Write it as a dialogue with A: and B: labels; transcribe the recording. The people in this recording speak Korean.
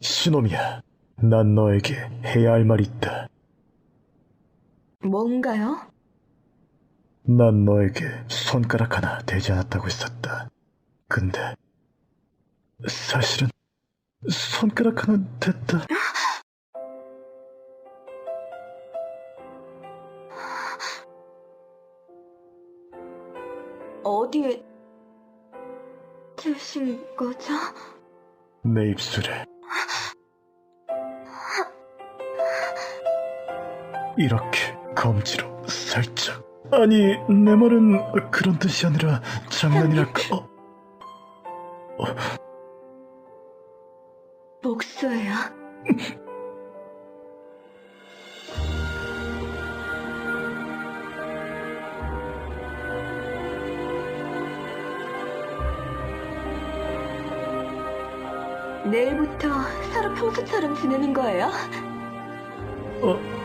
A: 시놈이야, 난 너에게 해야 할 말이 있다.
B: 뭔가요?
A: 난 너에게 손가락 하나 되지 않았다고 했었다. 근데 사실은 손가락 하나 됐다.
B: 어디에 드신 거죠?
A: 내 입술에. 이렇게 검지로 살짝. 아니 내 말은 그런 뜻이 아니라 장난이랄까? 어,
B: 목소예요. 내일부터 서로 평소처럼 지내는 거예요?
A: 어, 어,